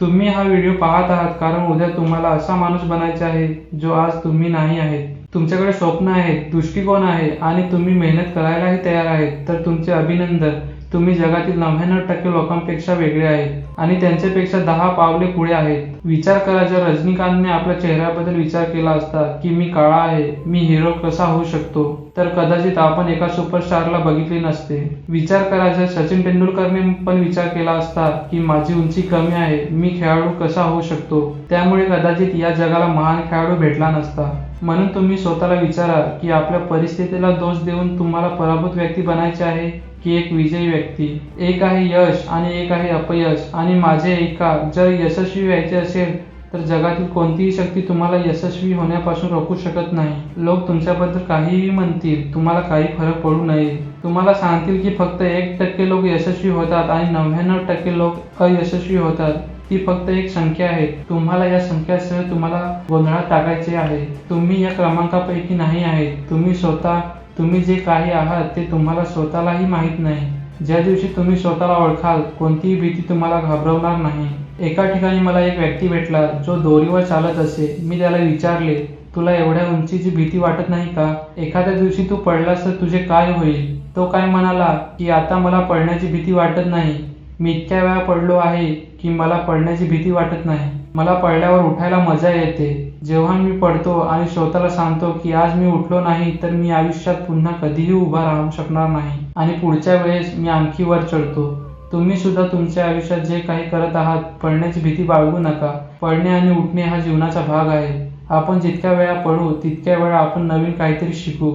तुम्ही हा व्हिडिओ पाहत आहात कारण उद्या तुम्हाला असा माणूस बनायचा आहे जो आज तुम्ही नाही आहेत. तुमच्याकडे स्वप्न आहेत दृष्टिकोन आहे आणि तुम्ही मेहनत करायलाही तयार आहेत. तर तुमचे अभिनंदन. तुम्ही जगातील नव्याण्णव टक्के लोकांपेक्षा वेगळे आहेत आणि त्यांच्यापेक्षा दहा पावले पुढे आहेत. विचार करा जर रजनीकांतने आपल्या चेहऱ्याबद्दल विचार केला असता की मी काळा आहे मी हिरो कसा होऊ शकतो? तर कदाचित आपण एका सुपरस्टारला बघितले नसते. विचार करा जर सचिन तेंडुलकरने पण विचार केला असता की माझी उंची कमी आहे मी खेळाडू कसा होऊ शकतो? त्यामुळे कदाचित या जगाला महान खेळाडू भेटला नसता. म्हणून तुम्ही स्वतःला विचारा की आपल्या परिस्थितीला दोष देऊन तुम्हाला पराभूत व्यक्ती बनायचे आहे? की एक विजयी व्यक्ती. एक आहे यश आणि एक आहे अपयश. आणि माझे एका जर यशस्वी व्हायचे असेल तर जगातील कोणतीही शक्ती तुम्हाला यशस्वी होण्यापासून रोखू शकत नाही. लोक तुमच्याबद्दल काहीही म्हणतील तुम्हाला काही फरक पडू नये. तुम्हाला सांगतील की फक्त एक टक्के लोक यशस्वी होतात आणि नव्याण्णव टक्के लोक अयशस्वी होतात. ती फक्त एक संख्या आहे. तुम्हाला या संख्यासह तुम्हाला गोंधळात टाकायचे आहे. तुम्ही या क्रमांकापैकी नाही आहेत. तुम्ही स्वतः तुम्ही जे काही आहात ते तुम्हाला स्वतःलाही माहीत नाही. ज्या दिवशी तुम्ही स्वतःला ओळखाल कोणतीही भीती तुम्हाला घाबरवणार नाही. एका ठिकाणी मला एक व्यक्ती भेटला जो दोरीवर चालत असे. मी त्याला विचारले तुला एवढ्या उंचीची भीती वाटत नाही का? एखाद्या दिवशी तू पडलास तर तुझे काय होईल? तो काय म्हणाला की आता मला पडण्याची भीती वाटत नाही. मी इतक्या वेळा पडलो आहे की मला पडण्याची भीती वाटत नाही. मला पडल्यावर उठायला मजा येते. जेव्हा मी पडतो आणि स्वतःला सांगतो की आज मी उठलो नाही तर मी आयुष्यात पुन्हा कधीही उभा राहू शकणार नाही. आणि पुढच्या वेळेस मी आणखी वर चढतो. तुम्ही सुद्धा तुमच्या आयुष्यात जे काही करत आहात पडण्याची भीती बाळगू नका. पडणे आणि उठणे हा जीवनाचा भाग आहे. आपण जितक्या वेळा पडू तितक्या वेळा आपण नवीन काहीतरी शिकू.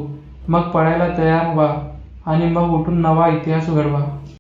मग पडायला तयार व्हा आणि मग उठून नवा इतिहास घडवा.